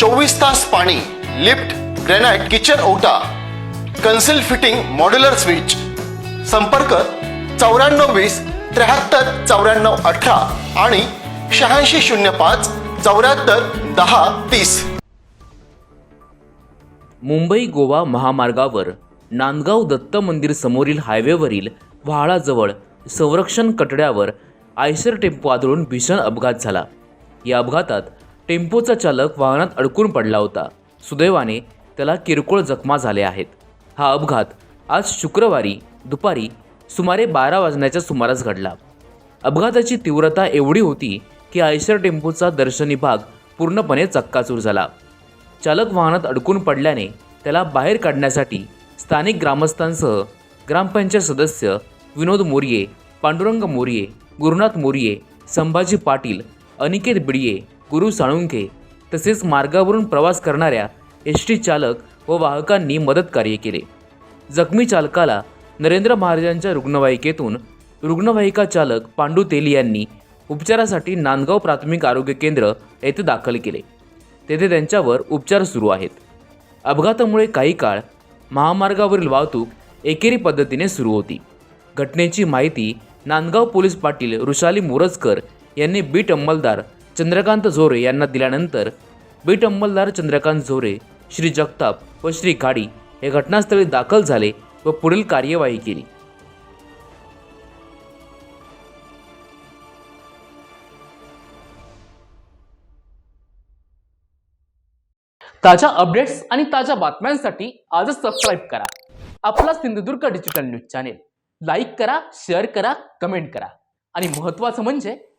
चोवीस तास पाणी लिफ्ट ग्रॅनाइट किचन ओटा कन्सिल फिटिंग मॉड्युलर स्विच. संपर्क चौऱ्याण्णव वीस त्र्याहत्तर चौऱ्याण्णव अठरा आणि शहाऐंशी शून्य पाच चौऱ्याहत्तर दहा तीस. मुंबई गोवा महामार्गावर नांदगाव दत्त मंदिर समोरील हायवेवरील व्हाळाजवळ संरक्षण कटड्यावर आयसर टेम्पो आदळून भीषण अपघात झाला. या अपघातात टेम्पोचा चालक वाहनात अडकून पडला होता. सुदैवाने त्याला किरकोळ जखमा झाल्या आहेत. हा अपघात आज शुक्रवारी दुपारी सुमारे बारा वाजण्याच्या सुमारास घडला. अपघाताची तीव्रता एवढी होती की आयशर टेम्पोचा दर्शनी भाग पूर्णपणे चक्काचूर झाला. चालक वाहनात अडकून पडल्याने त्याला बाहेर काढण्यासाठी स्थानिक ग्रामस्थांसह ग्रामपंचायत सदस्य विनोद मोरिये पांडुरंग मोरिये गुरुनाथ मोरिये संभाजी पाटील अनिकेत बिडिये गुरु साळुंखे तसेच मार्गावरून प्रवास करणाऱ्या एस टी चालक व वाहकांनी मदत कार्य केले. जखमी चालकाला नरेंद्र महाराजांच्या रुग्णवाहिकेतून रुग्णवाहिका चालक पांडू तेली यांनी उपचारासाठी नांदगाव प्राथमिक आरोग्य केंद्र येथे दाखल केले. तेथे त्यांच्यावर उपचार सुरू आहेत. अपघातामुळे काही काळ महामार्गावरील वाहतूक एकेरी पद्धतीने सुरू होती. घटनेची माहिती नांदगाव पोलीस पाटील ऋषाली मोरजकर यांनी बीट अंमलदार चंद्रकांत झोरे यांना दिल्यानंतर बीट अंमलदार चंद्रकांत झोरे श्री जगताप व श्री गाडी हे घटनास्थळी दाखल झाले व पुढील कार्यवाही केली. ताज्या अपडेट्स आणि ताज्या बातम्यांसाठी आजच सबस्क्राईब करा. आपला Sindhudurg digital news channel. Like करा शेअर करा कमेंट करा. आणि महत्त्वाचं म्हणजे